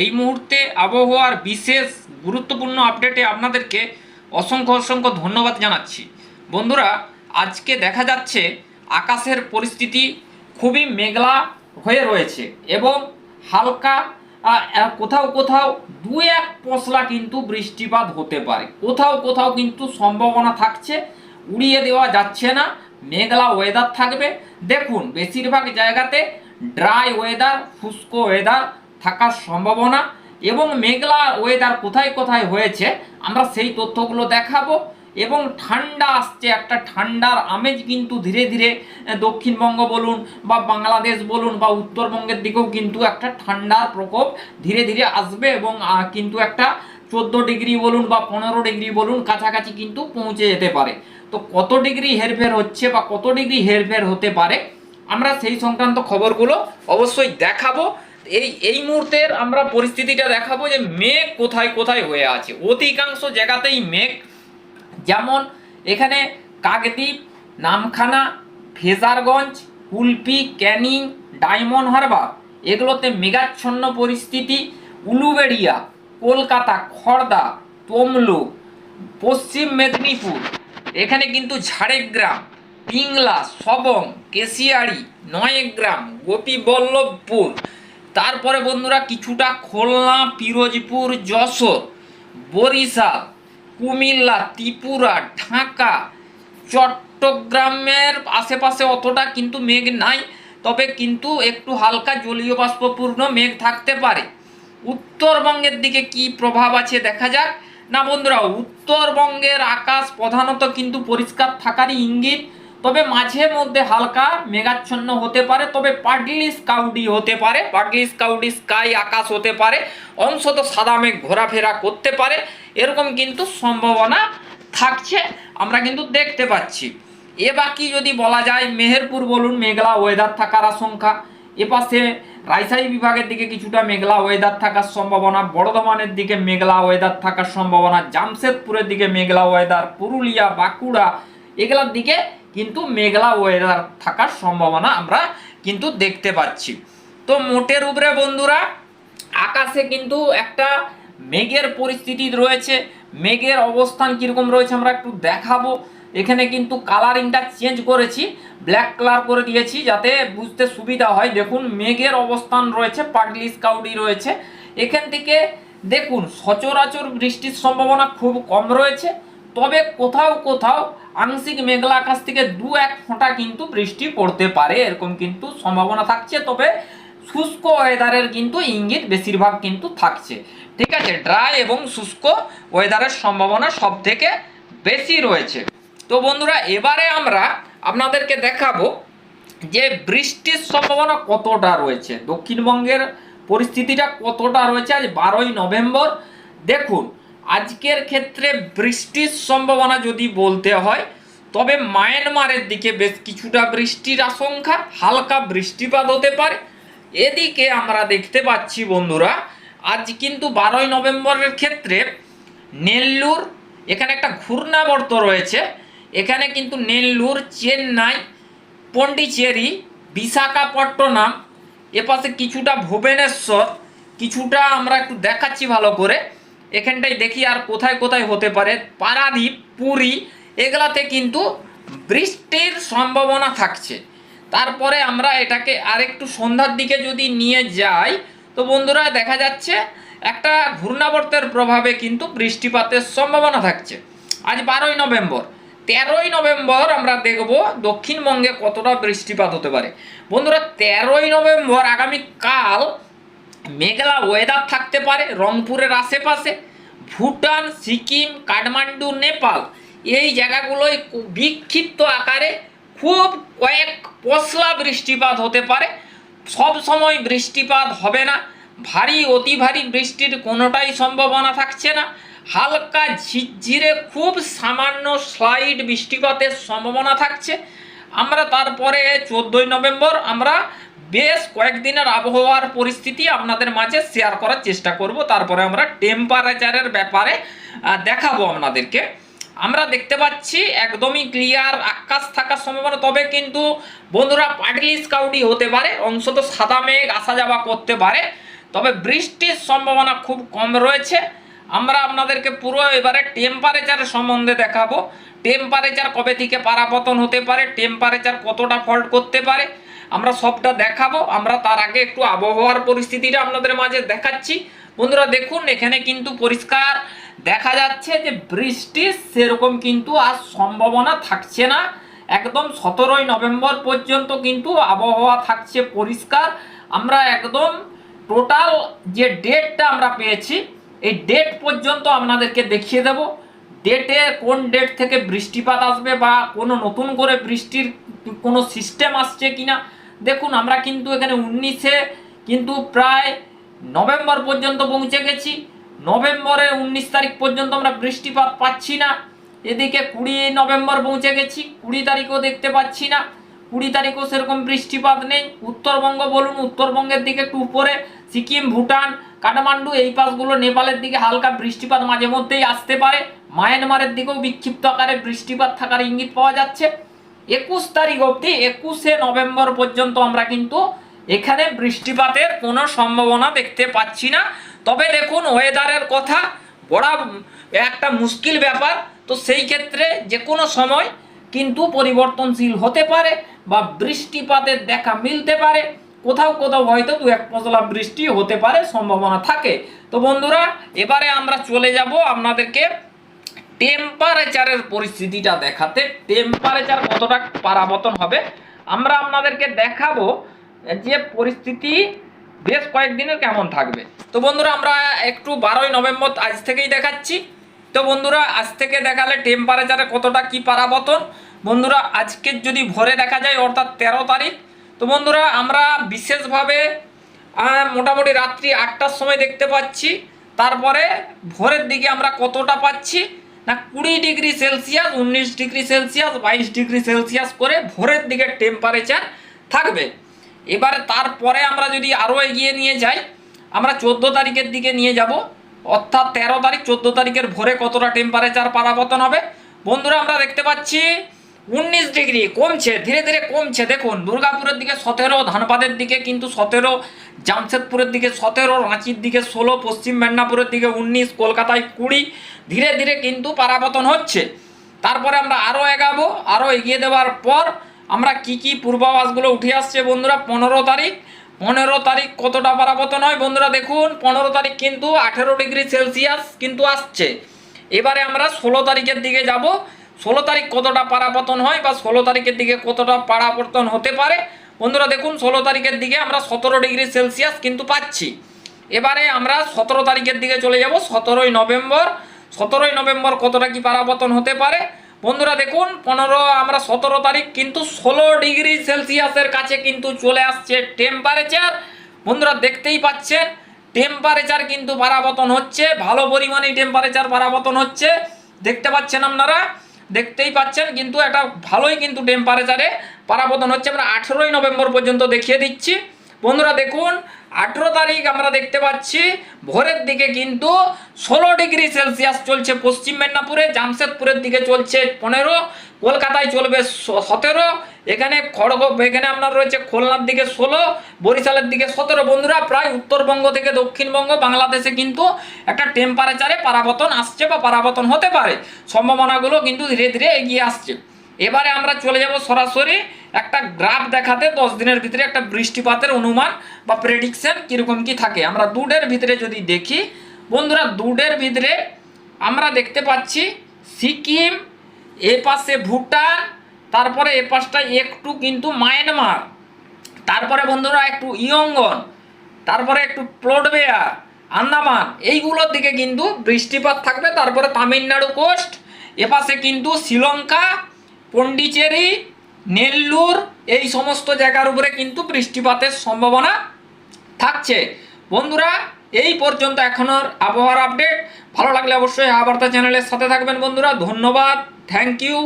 এই মুহূর্তে আবহাওয়ার বিশেষ গুরুত্বপূর্ণ আপডেটে আপনাদেরকে অসংখ্য অসংখ্য ধন্যবাদ জানাচ্ছি। বন্ধুরা, আজকে দেখা যাচ্ছে আকাশের পরিস্থিতি খুবই মেঘলা হয়ে রয়েছে এবং হালকা কোথাও কোথাও দু এক পশলা কিন্তু বৃষ্টিপাত হতে পারে। কোথাও কোথাও কিন্তু সম্ভাবনা থাকছে, উড়িয়ে দেওয়া যাচ্ছে না, মেঘলা ওয়েদার থাকবে। দেখুন, বেশিরভাগ জায়গাতে ড্রাই ওয়েদার শুষ্ক ওয়েদার থাকার সম্ভাবনা এবং মেঘলা ওয়েদার কোথায় কোথায় হয়েছে, আমরা সেই তথ্যগুলো দেখাবো এবং ঠান্ডা আসছে, একটা ঠান্ডার আমেজ কিন্তু ধীরে ধীরে দক্ষিণবঙ্গ বলুন বা বাংলাদেশ বলুন বা উত্তরবঙ্গের দিকেও কিন্তু একটা ঠান্ডার প্রকোপ ধীরে ধীরে আসবে এবং কিন্তু একটা চোদ্দ ডিগ্রি বলুন বা পনেরো ডিগ্রি বলুন কাছাকাছি কিন্তু পৌঁছে যেতে পারে। তো কত ডিগ্রি হেরফের হচ্ছে বা কত ডিগ্রি হেরফের হতে পারে, আমরা সেই সংক্রান্ত খবরগুলো অবশ্যই দেখাবো। এই এই মুহূর্তের আমরা পরিস্থিতিটা দেখাবো যে মেঘ কোথায় কোথায় হয়ে আছে। অধিকাংশ জায়গাতেই মেঘ। যেমন এখানে কাকদ্বীপ, নামখানা ফেজারগঞ্জ কুলপি ক্যানিং, ডায়মন্ড হারবার। এগুলোতে মেঘাচ্ছন্ন পরিস্থিতি। উলুবেড়িয়া, কলকাতা খড়দা তমলুক, পশ্চিম মেদিনীপুর। এখানে কিন্তু ঝাড়গ্রাম, পিংলা, সবং কেশিয়াড়ি নয়গ্রাম, গোপীবল্লভপুর তারপরে বন্ধুরা কিছুটা খুলনা, পিরোজপুর, যশোর, বরিশাল, কুমিল্লা, ত্রিপুরা, ঢাকা, চট্টগ্রামের আশেপাশে অতটা কিন্তু মেঘ নাই, তবে কিন্তু একটু হালকা জলীয় বাষ্পপূর্ণ মেঘ থাকতে পারে। উত্তরবঙ্গের দিকে কি প্রভাব আছে দেখা যাক। না বন্ধুরা, উত্তরবঙ্গের আকাশ প্রধানত কিন্তু পরিষ্কার থাকারই ইঙ্গিত। তবে মাঝে মধ্যে হালকা মেঘাচ্ছন্ন হতে পারে, তবে পাডলি স্কাউডি হতে পারে পাডলি স্কাউডি স্কাই আকাশ হতে পারে, অংশত সাদা মেঘ ঘোরাফেরা করতে পারে, এরকম কিন্তু সম্ভাবনা থাকছে, আমরা কিন্তু দেখতে পাচ্ছি। এ বাকি যদি বলা যায়, মেহেরপুর বলুন, মেঘলা ওয়েদার থাকার আশঙ্কা। এপাশে রাজশাহী বিভাগের দিকে কিছুটা মেঘলা ওয়েদার থাকার সম্ভাবনা, বর্ধমানের দিকে মেঘলা ওয়েদার থাকার সম্ভাবনা, জামশেদপুরের দিকে মেঘলা ওয়েদার পুরুলিয়া, বাঁকুড়া, এগুলোর দিকে কিন্তু মেঘলা ওয়েদার থাকার সম্ভাবনা আমরা কিন্তু দেখতে পাচ্ছি। তো মোটের উপরে বন্ধুরা, আকাশে কিন্তু একটা মেঘের পরিস্থিতি রয়েছে। মেঘের অবস্থান কীরকম রয়েছে আমরা একটু দেখাবো। এখানে কিন্তু কালারিংটা চেঞ্জ করেছি ব্ল্যাক কালার করে দিয়েছি যাতে বুঝতে সুবিধা হয়। দেখুন, মেঘের অবস্থান রয়েছে, পাগলি স্কাউডি রয়েছে। এখান থেকে দেখুন, সচরাচর বৃষ্টির সম্ভাবনা খুব কম রয়েছে। তবে কোথাও কোথাও আংশিক মেঘলা আকাশ থেকে দু এক ফোঁটা কিন্তু বৃষ্টি পড়তে পারে, এরকম কিন্তু সম্ভাবনা থাকছে। তবে শুষ্ক ওয়েদারের কিন্তু ইঙ্গিত বেশিরভাগ কিন্তু থাকছে। ঠিক আছে, ড্রাই এবং শুষ্ক ওয়েদারের সম্ভাবনা সব থেকে বেশি রয়েছে। তো বন্ধুরা, এবারে আমরা আপনাদেরকে দেখাবো যে বৃষ্টির সম্ভাবনা কতটা রয়েছে। দক্ষিণবঙ্গের পরিস্থিতিটা কতটা রয়েছে আজ বারোই নভেম্বর। দেখুন আজকের ক্ষেত্রে বৃষ্টির সম্ভাবনা যদি বলতে হয়, তবে মায়ানমারের দিকে বেশ কিছুটা বৃষ্টির আশঙ্কা, হালকা বৃষ্টিপাত হতে পারে। এদিকে আমরা দেখতে পাচ্ছি বন্ধুরা, আজ কিন্তু বারোই নভেম্বরের ক্ষেত্রে নেল্লুর এখানে একটা ঘূর্ণাবর্ত রয়েছে। এখানে কিন্তু নেল্লুর চেন্নাই, পন্ডিচেরি, বিশাখাপট্টনম, এপাশে কিছুটা ভুবনেশ্বর, কিছুটা আমরা একটু দেখাচ্ছি ভালো করে। এখানটায় দেখি আর কোথায় কোথায় হতে পারে। পারাদ্বীপ, পুরী, এগুলাতে কিন্তু বৃষ্টির সম্ভাবনা থাকছে। তারপরে আমরা এটাকে আরেকটু সন্ধ্যার দিকে যদি নিয়ে যাই, তো বন্ধুরা দেখা যাচ্ছে একটা ঘূর্ণাবর্তের প্রভাবে কিন্তু বৃষ্টিপাতের সম্ভাবনা থাকছে। আজ বারোই নভেম্বর। তেরোই নভেম্বর আমরা দেখব দক্ষিণবঙ্গে কতটা বৃষ্টিপাত হতে পারে। বন্ধুরা, তেরোই নভেম্বর আগামী কাল মেঘলা ওয়েদার থাকতে পারে, রংপুরের আশেপাশে। ভুটান, সিকিম, কাঠমান্ডু, নেপাল এই জায়গাগুলোয় বিক্ষিপ্ত আকারে খুব কয়েক পশলা বৃষ্টিপাত হতে পারে। সব সময় বৃষ্টিপাত হবে না। ভারী, অতি ভারী বৃষ্টির কোনোটাই সম্ভাবনা থাকছে না। হালকা ঝিরঝিরে খুব সামান্য স্লাইড বৃষ্টিপাতের সম্ভাবনা থাকছে। আমরা তারপরে চোদ্দোই নভেম্বর আমরা বেশ কয়েকদিনের আবহাওয়ার পরিস্থিতি আপনাদের মাঝে শেয়ার করার চেষ্টা করব। তারপরে আমরা টেম্পারেচারের ব্যাপারে দেখাবো আপনাদেরকে। আমরা দেখতে পাচ্ছি একদমই ক্লিয়ার আকাশ থাকার সম্ভাবনা, তবে কিন্তু বন্ধুরা পাটলি স্কাউডি হতে পারে, অংশত সাদা মেঘ আসা যাওয়া করতে পারে, তবে বৃষ্টির সম্ভাবনা খুব কম রয়েছে। আমরা আপনাদেরকে পুরো এবারে টেম্পারেচারের সম্বন্ধে দেখাবো। টেম্পারেচার কবে থেকে পারাপতন হতে পারে টেম্পারেচার কতটা ফল্ট করতে পারে আমরা সবটা দেখাবো, আমরা তার আগে একটু আবহাওয়ার পরিস্থিতিটা আপনাদের মাঝে দেখাচ্ছি। বন্ধুরা দেখুন, এখানে কিন্তু পরিষ্কার দেখা যাচ্ছে যে বৃষ্টির সেরকম কিন্তু আর সম্ভাবনা থাকছে না। একদম সতেরোই নভেম্বর পর্যন্ত কিন্তু আবহাওয়া থাকছে পরিষ্কার। আমরা একদম টোটাল যে ডেটটা আমরা পেয়েছি, এই ডেট পর্যন্ত আপনাদেরকে দেখিয়ে দেব। ডেটে কোন ডেট থেকে বৃষ্টিপাত আসবে বা কোনো নতুন করে বৃষ্টির কোনো সিস্টেম আসছে কিনা, দেখুন আমরা কিন্তু এখানে উনিশে কিন্তু প্রায় নভেম্বর পর্যন্ত পৌঁছে গেছি। নভেম্বরে উনিশ তারিখ পর্যন্ত আমরা বৃষ্টিপাত পাচ্ছি না। এদিকে কুড়ি নভেম্বর পৌঁছে গেছি, কুড়ি তারিখও দেখতে পাচ্ছি না। কুড়ি তারিখও সেরকম বৃষ্টিপাত নেই। উত্তরবঙ্গ বলুন, উত্তরবঙ্গের দিকে একটু উপরে, সিকিম, ভুটান কাঠমান্ডু এই পাশগুলো নেপালের দিকে হালকা বৃষ্টিপাত মাঝে মধ্যেই আসতে পারে। মায়ানমারের দিকেও বিক্ষিপ্ত আকারে বৃষ্টিপাত থাকার ইঙ্গিত পাওয়া যাচ্ছে। একুশ তারিখ অবধি, একুশে নভেম্বর পর্যন্ত আমরা কিন্তু এখানে বৃষ্টিপাতের কোনো সম্ভাবনা দেখতে পাচ্ছি না। তবে দেখুন ওয়েদারের কথা বড় একটা মুশকিল ব্যাপার। তো সেই ক্ষেত্রে যে কোনো সময় কিন্তু পরিবর্তনশীল হতে পারে বা বৃষ্টিপাতের দেখা মিলতে পারে। কোথাও কোথাও হয়তো দু এক পশলা বৃষ্টি হতে পারে, সম্ভাবনা থাকে। তো বন্ধুরা, এবারে আমরা চলে যাব আপনাদেরকে টেম্পারেচারের পরিস্থিতিটা দেখাতে। টেম্পারেচার কতটা পারাবতন হবে, আমরা আপনাদেরকে দেখাবো যে পরিস্থিতি বেশ কয়েকদিনের কেমন থাকবে। তো বন্ধুরা, আমরা একটু বারোই নভেম্বর আজ থেকেই দেখাচ্ছি। তো বন্ধুরা, আজ থেকে দেখালে টেম্পারেচারে কতটা কি পারাবতন বন্ধুরা আজকের যদি ভোরে দেখা যায়, অর্থাৎ তেরো তারিখ তো বন্ধুরা, আমরা বিশেষভাবে মোটামুটি রাত্রি আটটার সময় দেখতে পাচ্ছি। তারপরে ভোরের দিকে আমরা কতটা পাচ্ছি? না, কুড়ি ডিগ্রি সেলসিয়াস, উনিশ ডিগ্রি সেলসিয়াস, বাইশ ডিগ্রি সেলসিয়াস করে ভোরের দিকে টেম্পারেচার থাকবে। এবারে তারপরে আমরা যদি আরও এগিয়ে নিয়ে যাই, আমরা চোদ্দ তারিখের দিকে নিয়ে যাব। অর্থাৎ তেরো তারিখ, চোদ্দ তারিখের ভোরে কতটা টেম্পারেচার পারাবতন হবে? বন্ধুরা, আমরা দেখতে পাচ্ছি উনিশ ডিগ্রি কমছে, ধীরে ধীরে কমছে। দেখুন, দুর্গাপুরের দিকে সতেরো, ধানবাদের দিকে কিন্তু সতেরো, জামশেদপুরের দিকে সতেরো, রাঁচির দিকে ষোলো, পশ্চিম মেদিনীপুরের দিকে উনিশ, কলকাতায় কুড়ি। ধীরে ধীরে কিন্তু পারাবতন হচ্ছে। তারপরে আমরা আরও এগাবো আরও এগিয়ে দেওয়ার পর আমরা কি কি পূর্বাভাসগুলো উঠে আসছে বন্ধুরা? পনেরো তারিখ। পনেরো তারিখ কতটা পারাবতন হয়? বন্ধুরা, দেখুন, পনেরো তারিখ কিন্তু আঠেরো ডিগ্রি সেলসিয়াস কিন্তু আসছে। এবারে আমরা ষোলো তারিখের দিকে যাব। ষোলো তারিখ কতটা পারাপতন হয় বা ষোলো তারিখের দিকে কতটা পারাপতন হতে পারে? বন্ধুরা দেখুন, ষোলো তারিখের দিকে আমরা সতেরো ডিগ্রি সেলসিয়াস কিন্তু পাচ্ছি। এবারে আমরা সতেরো তারিখের দিকে চলে যাব, সতেরোই নভেম্বর। সতেরোই নভেম্বর কতটা কি পারাপতন হতে পারে? বন্ধুরা দেখুন, পনেরো, আমরা সতেরো তারিখ কিন্তু ষোলো ডিগ্রি সেলসিয়াসের কাছে কিন্তু চলে আসছে টেম্পারেচার বন্ধুরা দেখতেই পাচ্ছেন টেম্পারেচার কিন্তু পারাবতন হচ্ছে, ভালো পরিমাণে টেম্পারেচার পারাবতন হচ্ছে। দেখতে পাচ্ছেন আপনারা দেখতেই পাচ্ছেন, কিন্তু একটা ভালোই কিন্তু টেম্পারেচারে পারাপতন হচ্ছে। আমরা আঠেরোই নভেম্বর পর্যন্ত দেখিয়ে দিচ্ছি। বন্ধুরা দেখুন, আঠেরো তারিখ আমরা দেখতে পাচ্ছি, ভোরের দিকে কিন্তু ষোলো ডিগ্রি সেলসিয়াস চলছে পশ্চিম মেদিনীপুরে, জামশেদপুরের দিকে চলছে পনেরো, কলকাতায় চলবে সতেরো, এখানে খড়গ এখানে আপনার রয়েছে খুলনার দিকে ষোলো, বরিশালের দিকে সতেরো। বন্ধুরা, প্রায় উত্তরবঙ্গ থেকে দক্ষিণবঙ্গ, বাংলাদেশে কিন্তু একটা টেম্পারেচারে পারাবতন আসছে বা পারাবতন হতে পারে। সম্ভাবনাগুলো কিন্তু ধীরে ধীরে এগিয়ে আসছে। এবারে আমরা চলে যাব সরাসরি একটা গ্রাফ দেখাতে, দশ দিনের ভিতরে একটা বৃষ্টিপাতের অনুমান বা প্রেডিকশন কীরকম কি থাকে। আমরা দুডের ভিতরে যদি দেখি, বন্ধুরা দুডের ভিতরে আমরা দেখতে পাচ্ছি সিকিম, এ পাশে ভুটান, তারপরে এ পাশটা একটু কিন্তু মায়ানমার, তারপরে বন্ধুরা একটু ইয়ঙ্গন, তারপরে একটু প্লোডবেয়ার আন্দামান, এইগুলোর দিকে কিন্তু বৃষ্টিপাত থাকবে, তারপরে তামিলনাড়ু কোস্ট এপাশে কিন্তু শ্রীলঙ্কা পন্ডিচেরি নেল্লুর, এই সমস্ত জায়গার উপরে কিন্তু বৃষ্টিপাতের সম্ভাবনা থাকছে। বন্ধুরা, এই পর্যন্ত এখনোর আবহাওয়ার আপডেট। ভালো লাগলে অবশ্যই আবার্তা চ্যানেলের সাথে থাকবেন বন্ধুরা। ধন্যবাদ। Thank you.